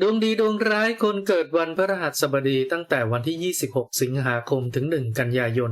ดวงดีดวงร้ายคนเกิดวันพฤหัสบดีตั้งแต่วันที่ 26 สิงหาคมถึง 1 กันยายน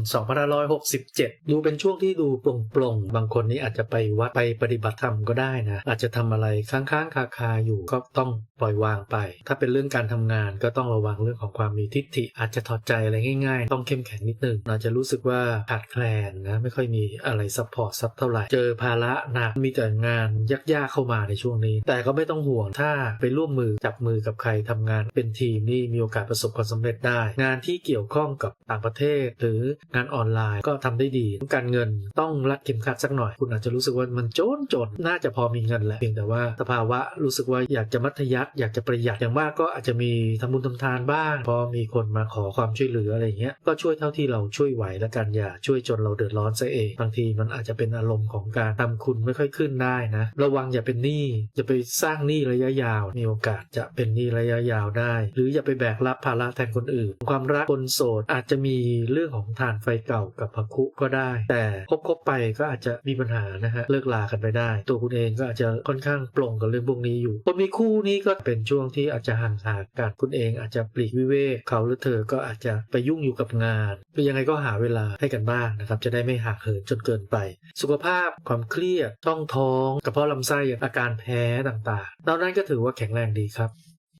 2567 ดูเป็นช่วงที่ดูโปร่งๆ บางคนนี้อาจจะไปวัดไปปฏิบัติธรรมก็ได้นะ อาจจะทำอะไรค้างๆ คาๆอยู่ก็ต้องปล่อยวางไป ถ้าเป็นเรื่องการทำงานก็ต้องระวังเรื่องของความมีทิฏฐิ อาจจะถอดใจอะไรง่ายๆ ต้องเข้มแข็งนิดนึงอาจจะรู้สึกว่าขาดแคลนนะไม่ค่อยมีอะไรซัพพอร์ตซับเท่าไหร่เจอภาระหนักมีแต่งานยากๆเข้ามาในช่วงนี้ แต่ก็ไม่ต้องห่วงถ้าไปร่วมมือจับมือกับใครทำงานเป็นทีมนี่มีโอกาสประสบความสำเร็จได้ งานที่เกี่ยวข้องกับต่างประเทศ หรืองานออนไลน์ก็ทำได้ดี การเงินต้องรัดเข็มขัดสักหน่อย คุณอาจจะรู้สึกว่ามันจนจนน่าจะพอมีเงินแหละเพียงแต่ว่าสภาวะรู้สึกว่าอยากจะมัธยัติอยากจะประหยัดอย่างมากก็อาจจะมีทำบุญทำทานบ้างพอมีคนมาขอความช่วยเหลืออะไรเงี้ยก็ช่วยเท่าที่เราช่วยไหวแล้วกันอย่าช่วยจนเราเดือดร้อนซะเองบางทีมันอาจจะเป็นอารมณ์ของการทำคุณไม่ค่อยขึ้นได้นะ ระวังอย่าเป็นหนี้อย่าไปสร้างหนี้ระยะยาวมีโอกาสจะเเป็นหนี้ระยะยาวได้ หรืออย่าไปแบกรับภาระแทนคนอื่น ความรักคนโสดอาจจะมีเรื่องของทานไฟเก่ากับพักคุก็ได้ แต่คบๆไปก็อาจจะมีปัญหานะฮะเลิกลากันไปได้ ตัวคุณเองก็อาจจะค่อนข้างปลงกับเรื่องพวกนี้อยู่คนมีคู่นี้ก็เป็นช่วงที่อาจจะห่างหากันคุณเองอาจจะปลีกวิเวกเขาหรือเธอก็อาจจะไปยุ่งอยู่กับงานคือยังไงก็หาเวลาให้กันบ้างนะครับจะได้ไม่หักเหินจนเกินไป สุขภาพความเครียดต้องท้องกระเพาะลำไส้อาการแพ้ต่างๆนอกนั้นก็ถือว่าแข็งแรงดีครับ